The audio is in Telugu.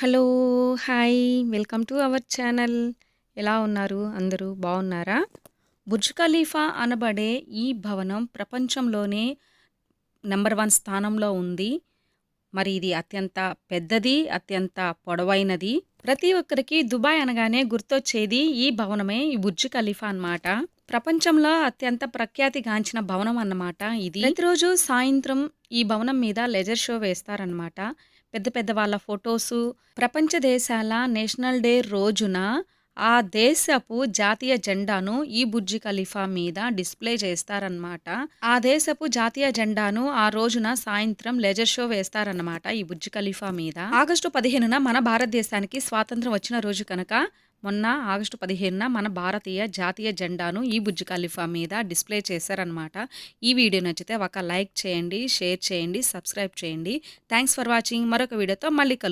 Hello! Hi! Welcome to our channel. ఎలా ఉన్నారు అందరూ బాగున్నారా? బుర్జ్ ఖలీఫా అనబడే ఈ భవనం ప్రపంచంలోనే నెంబర్ వన్ స్థానంలో ఉంది. మరి ఇది అత్యంత పెద్దది, అత్యంత పొడవైనది. ప్రతి ఒక్కరికి దుబాయ్ అనగానే గుర్తొచ్చేది ఈ భవనమే ఈ బుర్జ్ ఖలీఫా అన్నమాట. ప్రపంచంలో అత్యంత ప్రఖ్యాతిగాంచిన భవనం అన్నమాట ఇది. ప్రతిరోజు సాయంత్రం ఈ భవనం మీద లెజర్ షో వేస్తారనమాట పెద్ద పెద్ద వాళ్ళ ఫొటోసు. ప్రపంచ దేశాల నేషనల్ డే రోజున ఆ దేశపు జాతీయ జెండాను ఈ బుజ్జి ఖలీఫా మీద డిస్‌ప్లే చేస్తారనమాట ఆ దేశపు జాతీయ జెండాను ఆ రోజున సాయంత్రం లెజర్ షో వేస్తారనమాట ఈ బుజ్జి ఖలీఫా మీద. ఆగస్టు 15న మన భారతదేశానికి స్వాతంత్రం వచ్చిన రోజు కనుక మొన్న ఆగస్టు 15న మన భారతీయ జాతీయ జెండాను ఈ బుజ్ ఖలీఫా మీద డిస్‌ప్లే చేశారనమాట ఈ వీడియో నచ్చితే ఒక లైక్ చేయండి, షేర్ చేయండి, సబ్స్క్రైబ్ చేయండి. Thanks for watching. మరొక వీడియోతో మళ్ళీ కలుద్దాం.